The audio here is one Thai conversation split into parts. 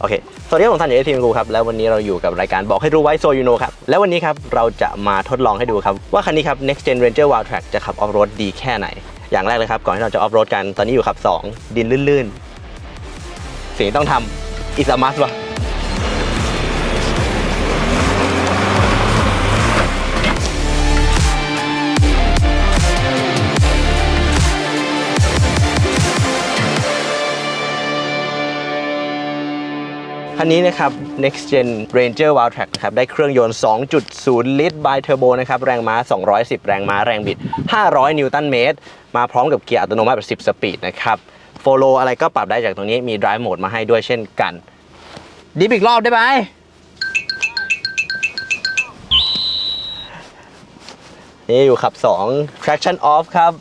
โอเค สวัสดีครับผมทันอยู่ในทีมกูครับ แล้ววันนี้เราอยู่กับรายการบอกให้รู้ไว้โซยูโนครับ แล้ววันนี้ครับ เราจะมาทดลองให้ดูครับ ว่าคันนี้ครับ next gen ranger wild track จะขับออฟโรดดีแค่ไหน อย่างแรกเลยครับ ก่อนที่เราจะออฟโรดกัน ตอนนี้อยู่ขับ 2 ดินลื่นๆ สิ่งที่ต้องทำอิสมาสวะ คันนี้นะครับ next gen ranger wild track ครับได้เครื่องยนต์ 2.0 ลิตร bi turbo นะครับแรงม้า 210 แรงม้าแรงบิด 500 นิวตันเมตร มาพร้อมกับเกียร์อัตโนมัติแบบ10 สปีดนะครับ follow อะไรก็ปรับได้จากตรงนี้มี drive mode มาให้ด้วยเช่นกัน ดิฟอีกรอบได้ไหมนี่อยู่ขับ 2 traction off ครับ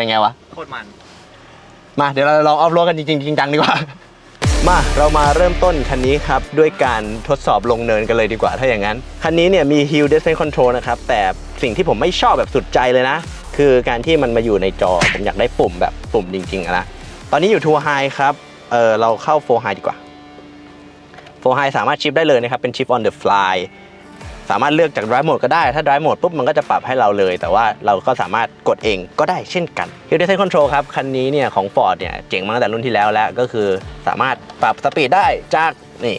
เป็นไงวะ โคตรมัน มาเดี๋ยวเราลองออฟโรดกันจริงๆจริงจังดีกว่า มาเรามาเริ่มต้นคันนี้ครับ ด้วยการทดสอบลงเนินกันเลยดีกว่าถ้าอย่างนั้น คันนี้เนี่ยมี Hill Descent Control นะครับ แต่สิ่งที่ผมไม่ชอบแบบสุดใจเลยนะ คือการที่มันมาอยู่ในจอ ผมอยากได้ปุ่มแบบปุ่มจริงๆอะนะ ตอนนี้อยู่ Tour High ครับเออเราเข้า4 High ดีกว่า4 High สามารถชิปได้เลยนะครับ เป็นชิป on the fly สามารถเลือกจาก drive mode ก็ได้ ถ้า drive mode ปุ๊บมันก็จะปรับให้เราเลย แต่ว่าเราก็สามารถกดเองก็ได้เช่นกัน Hill Descent Control ครับ คันนี้เนี่ยของ Ford เนี่ยเจ๋งมาตั้งแต่รุ่นที่แล้วแล้ว ก็คือสามารถปรับสปีดได้จากนี่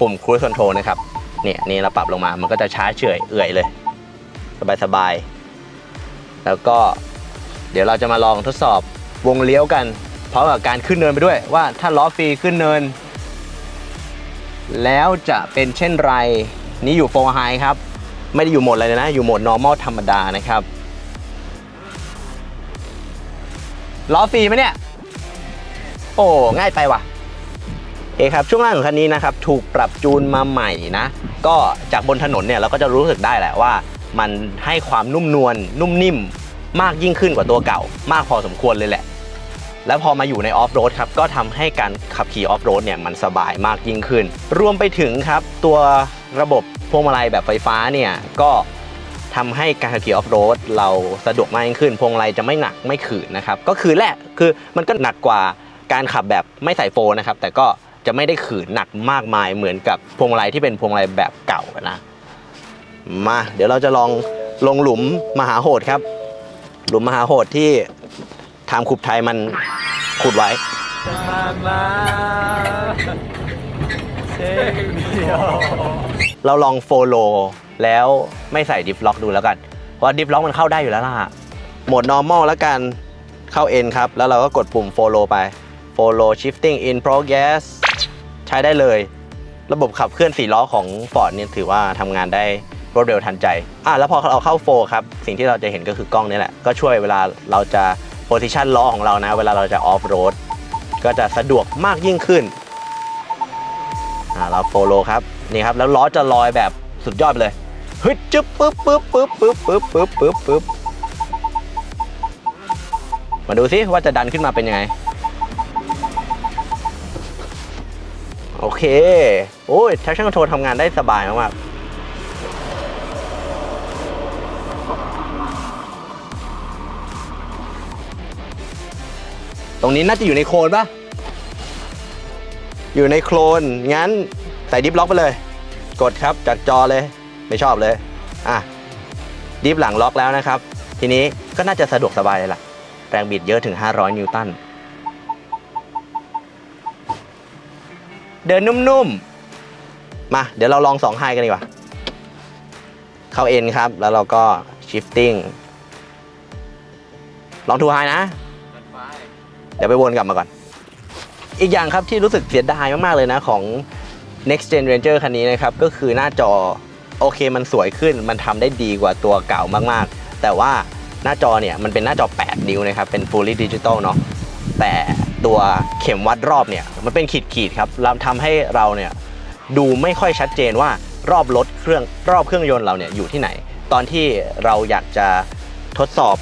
ปุ่ม Cruise Control นะครับเนี่ยนี่เราปรับลงมามันก็จะช้าเฉยเอื่อยเลย สบายๆ แล้วก็เดี๋ยวเราจะมาลองทดสอบวงเลี้ยวกันพร้อมกับการขึ้นเนินไปด้วยว่าถ้าล้อฟรีขึ้นเนิน แล้วจะเป็นเช่นไร นี่อยู่โฟร์ไฮครับ ไม่ได้อยู่โหมดอะไรเลยนะ อยู่โหมด normal ธรรมดานะครับ ล้อฟรีไหมเนี่ย โอ้ ง่ายไปว่ะ เอครับช่วงล่างของคันนี้นะครับ ถูกปรับจูนมาใหม่นะ ก็จากบนถนนเนี่ยเราก็จะรู้สึกได้แหละว่า มันให้ความนุ่มนวลนุ่มนิ่มมากยิ่งขึ้นกว่าตัวเก่า มากพอสมควรเลยแหละ แล้วพอมาอยู่ในออฟโรดครับ ก็ทำให้การขับขี่ออฟโรดเนี่ยมันสบายมากยิ่งขึ้น รวมไปถึงครับตัว ระบบพวงมาลัยแบบไฟฟ้าเนี่ยก็ทำให้การขับขี่ออฟโรดเราสะดวกมากยิ่งขึ้น พวงมาลัยจะไม่หนักไม่ขืนนะครับ ก็คือแหละคือมันก็หนักกว่าการขับแบบไม่ใส่โฟนนะครับ แต่ก็จะไม่ได้ขืนหนักมากมายเหมือนกับพวงมาลัยที่เป็นพวงมาลัยแบบเก่านะมาเดี๋ยวเราจะลองลงหลุมมหาโหดครับ หลุมมหาโหดที่ทางขุบไทยมันขุดไว้ เราลองโฟโลแล้วไม่ใส่ดิฟล็อกดูแล้วกัน เพราะดิฟล็อกมันเข้าได้อยู่แล้วล่ะโหมด normal แล้วกันเข้า N ครับ แล้วเราก็กดปุ่ม follow ไป follow shifting in progress ใช้ได้เลย ระบบขับเคลื่อน4ล้อของ Ford เนี่ยถือว่าทำงานได้รวดเร็วทันใจ อะแล้วพอเราเข้า4ครับ สิ่งที่เราจะเห็นก็คือกล้องนี่แหละ ก็ช่วยเวลาเราจะ position ล้อของเรานะ เวลาเราจะ off road ก็จะสะดวกมากยิ่งขึ้น อ่าเรา follow ครับนี่ครับแล้วล้อจะลอยแบบสุดยอดไปเลยฮึดจึ๊บปึ๊บปึ๊บปึ๊บปึ๊บปึ๊บปึ๊บปึ๊บปึ๊บมาดูซิว่าจะดันขึ้นมาเป็นยังไง โอเค โอ้ย traction control ทำงานได้สบายมากๆตรงนี้น่าจะอยู่ในโคนปะ อยู่ในโคลนงั้นใส่ดิฟล็อกไปเลย กดครับจากจอเลยไม่ชอบเลยอะดิฟหลังล็อกแล้วนะครับ ทีนี้ก็น่าจะสะดวกสบายเลยล่ะ แรงบิดเยอะถึง 500 นิวตัน เดินนุ่มๆ มา เดี๋ยวเราลอง2ไฮกันดีกว่า เข้า N ครับ แล้วเราก็ shifting ลองทูไฮนะ เดี๋ยวไปวนกลับมาก่อน อีกอย่างครับที่รู้สึกเสียดายมากๆเลยนะของ next gen ranger คันนี้นะครับ ก็คือหน้าจอโอเคมันสวยขึ้นมันทำได้ดีกว่าตัวเก่ามากๆ แต่ว่าหน้าจอเนี่ยมันเป็นหน้าจอ 8 นิ้วนะครับ เป็น fully digital เนาะแต่ตัวเข็มวัดรอบเนี่ยมันเป็นขีดๆครับทำให้เราเนี่ยดูไม่ค่อยชัดเจนว่ารอบรถเครื่องรอบเครื่องยนต์เราเนี่ยอยู่ที่ไหน ตอนที่เราอยากจะทดสอบ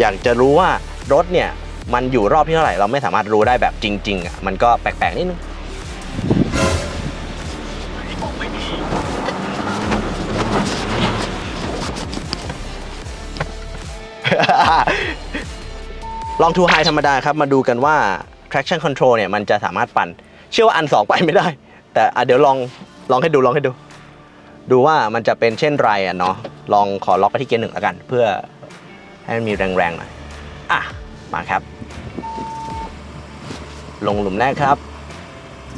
อยากจะรู้ว่ารถเนี่ย มันอยู่รอบที่เท่าไหร่เราไม่สามารถรู้ได้แบบจริงๆอะมันก็แปลกๆนิดนึงลองทูไฮธรรมดาครับมาดูกันว่า traction control เนี่ยมันจะสามารถปั่น เชื่อว่าอันสองไปไม่ได้ แต่อะเดี๋ยวลองลองให้ดูลองให้ดู ดูว่ามันจะเป็นเช่นไรอะเนาะลองขอล็อกไปที่เกียร์หนึ่งแล้วกัน เพื่อให้มันมีแรงๆหน่อยอะมาครับ ลงหลุมแรกครับ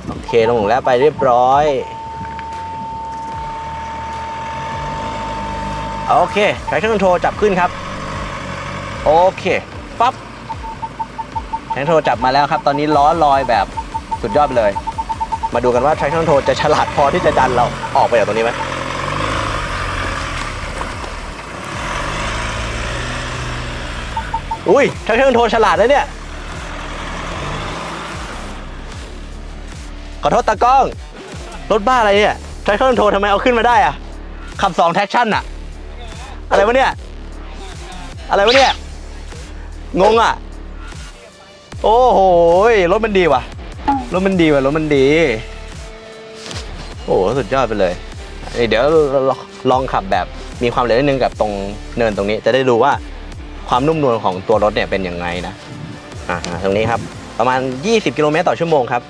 โอเค ลงหลุมแรกไปเรียบร้อย โอเค traction control จับขึ้นครับ โอเค ปั๊บ traction control จับมาแล้วครับ ตอนนี้ล้อลอยแบบสุดยอดเลย มาดูกันว่า traction control จะฉลาดพอที่จะดันเราออกไปจากตรงนี้ไหมอุ้ย traction control ฉลาดนะเนี่ย อโทษตากล้อง รถบ้าอะไรเนี่ย traction control ทำไมเอาขึ้นมาได้อะขับ2 traction อะอะไรวะเนี่ย อะไรวะเนี่ย งงอะ โอ้โหรถมันดีว่ะ รถมันดีว่ะ รถมันดี โอ้โหสุดยอดไปเลยเอ้ยเดี๋ยวลองขับแบบมีความเร็วนิดนึงกับตรงเนินตรงนี้ จะได้ดูว่าความนุ่มนวลของตัวรถเนี่ยเป็นยังไงนะ อ่า ตรงนี้ครับ ประมาณ 20 กิโลเมตรต่อชั่วโมงครับ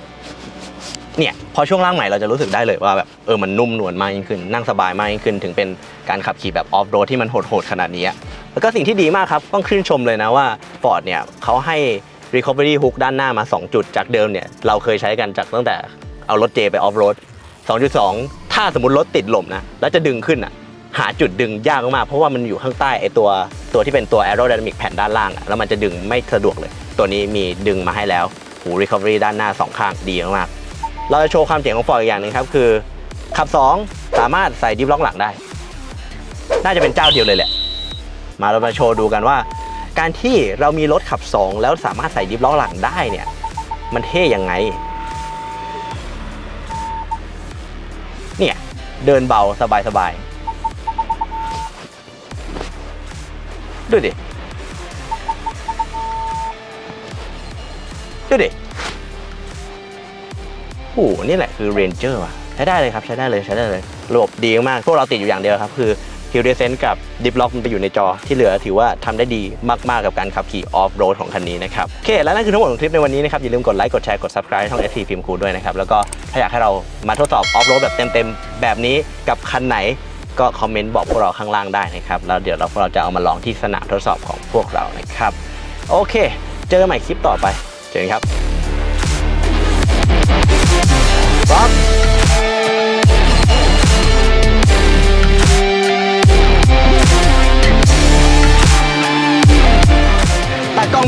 เนี่ยพอช่วงล่างใหม่เราจะรู้สึกได้เลยว่าแบบเออมันนุ่มนวลมากยิ่งขึ้น นั่งสบายมากยิ่งขึ้น ถึงเป็นการขับขี่แบบออฟโรดที่มันโหดๆขนาดนี้อะแล้วก็สิ่งที่ดีมากครับต้องชื่นชมเลยนะว่า Ford เนี่ยเขาให้ Recovery Hook ด้านหน้ามา 2 จุดจากเดิมเนี่ยเราเคยใช้กันจากตั้งแต่เอารถเจไปออฟโรด2.2 ถ้าสมมติรถติดหล่มนะแล้วจะดึงขึ้นอะหาจุดดึงยากมากเพราะว่ามันอยู่ข้างใต้ไอตัวตัวที่เป็นตัว aerodynamic แผ่นด้านล่าง แล้วมันจะดึงไม่สะดวกเลย ตัวนี้มีดึงมาให้แล้วหู recovery ด้านหน้าสองข้างดีมาก เราจะโชว์ความเจ๋งของ Ford อีกอย่างหนึ่งครับคือขับ 2 สามารถใส่ดิฟล็อกหลังได้ น่าจะเป็นเจ้าเดียวเลยแหละ มาเรามาโชว์ดูกันว่า การที่เรามีรถขับ 2 แล้วสามารถใส่ดิฟล็อกหลังได้เนี่ย มันเท่ยังไง เนี่ย เดินเบาสบายสบายๆดูดิ ดูดิ หนี่แหละคือเรนเจอร์ว่ะใช้ได้เลยครับใช้ได้เลยใช้ได้เลย ระบบดีมาก พวกเราติดอยู่อย่างเดียวครับ คือ Hill Descent กับ Dip Lock มันไปอยู่ในจอที่เหลือถือว่าทำได้ดีมาก ๆ กับการขับขี่ออฟโรดของคันนี้นะครับโอเค และนั่นคือทั้งหมดของคลิปในวันนี้นะครับ อย่าลืมกดไลค์กดแชร์กด subscribe ช่อง SC Film Cool ด้วยนะครับ แล้วก็ถ้าอยากให้เรามาทดสอบออฟโรดแบบเต็ม ๆ แบบนี้กับคันไหนก็คอมเมนต์บอกพวกเราข้างล่างได้นะครับแล้วเดี๋ยวเราพวกเราจะเอามาลองที่สนามทดสอบของพวกเรานะครับโอเค เจอกันใหม่คลิปต่อไปเจอกันครับ พร้อมตากล้อ